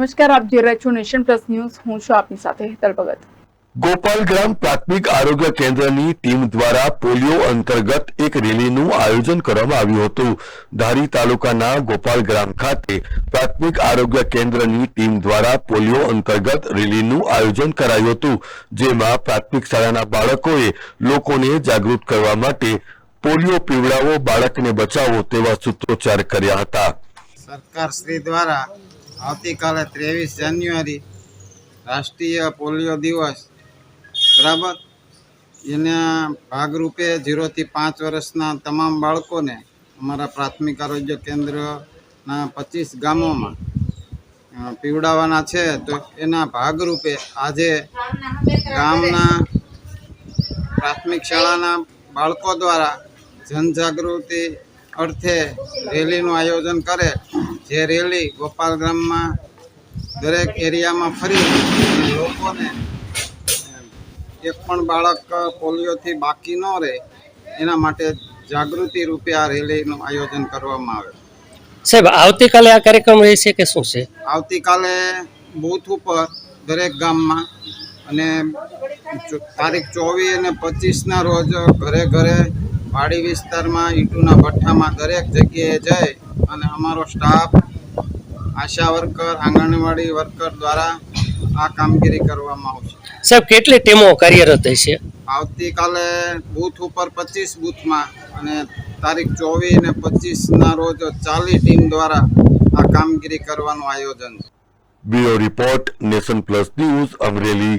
નમસ્કાર આપ જોઈ રહ્યા છો નેશન પ્લસ ન્યૂઝ. હું છું આપની સાથે હેતલ ભગત. ગોપાલગ્રામ પ્રાથમિક આરોગ્ય કેન્દ્રની ટીમ દ્વારા પોલિયો અંતર્ગત એક રેલીનું આયોજન કરવામાં આવ્યું હતું. ધારી તાલુકાના ગોપાલગ્રામ ખાતે પ્રાથમિક આરોગ્ય કેન્દ્રની ટીમ દ્વારા પોલિયો અંતર્ગત રેલીનું આયોજન કરાયું હતું જેમાં પ્રાથમિક શાળાના બાળકોએ લોકોને જાગૃત કરવા માટે પોલિયો પીવડાવો બાળકને બચાવો તેવા સૂત્રોચ્ચાર કર્યા હતા. સરકાર શ્રી દ્વારા આવતીકાલે ત્રેવીસ જાન્યુઆરી રાષ્ટ્રીય પોલિયો દિવસ. બરાબર? એના ભાગરૂપે ઝીરોથી પાંચ વર્ષના તમામ બાળકોને અમારા પ્રાથમિક આરોગ્ય કેન્દ્રના પચીસ ગામોમાં પીવડાવવાના છે. તો એના ભાગરૂપે આજે ગામના પ્રાથમિક શાળાના બાળકો દ્વારા જનજાગૃતિ અર્થે રેલીનું આયોજન કરે. જે રેલી ગોપાલ ગ્રામમાં દરેક એરિયામાં ફરી લોકોને એક પણ બાળક પોલિયોથી બાકી ન રહે એના માટે જાગૃતિ રૂપે આ રેલીનું આયોજન કરવામાં આવે. સાહેબ આવતીકાલે આ કાર્યક્રમ રહેશે કે શું છે? આવતીકાલે બૂથ ઉપર દરેક ગામમાં અને તારીખ ચોવીસ અને પચીસના રોજ ઘરે ઘરે વાડી વિસ્તારમાં ઈંટુના ભઠ્ઠામાં દરેક જગ્યાએ જઈ અને અમારો staff ASHA worker anganwadi worker દ્વારા આ કામગીરી કરવામાં આવશે. સાહેબ કેટલી ટીમો કાર્યરત હશે? આવતીકાલે બૂથ ઉપર પચીસ બૂથમાં અને તારીખ ચોવીસ અને પચીસના રોજ ચાલીસ ટીમ દ્વારા આ કામગીરી કરવાનું આયોજન છે. Bureau report Nation Plus News Amreli.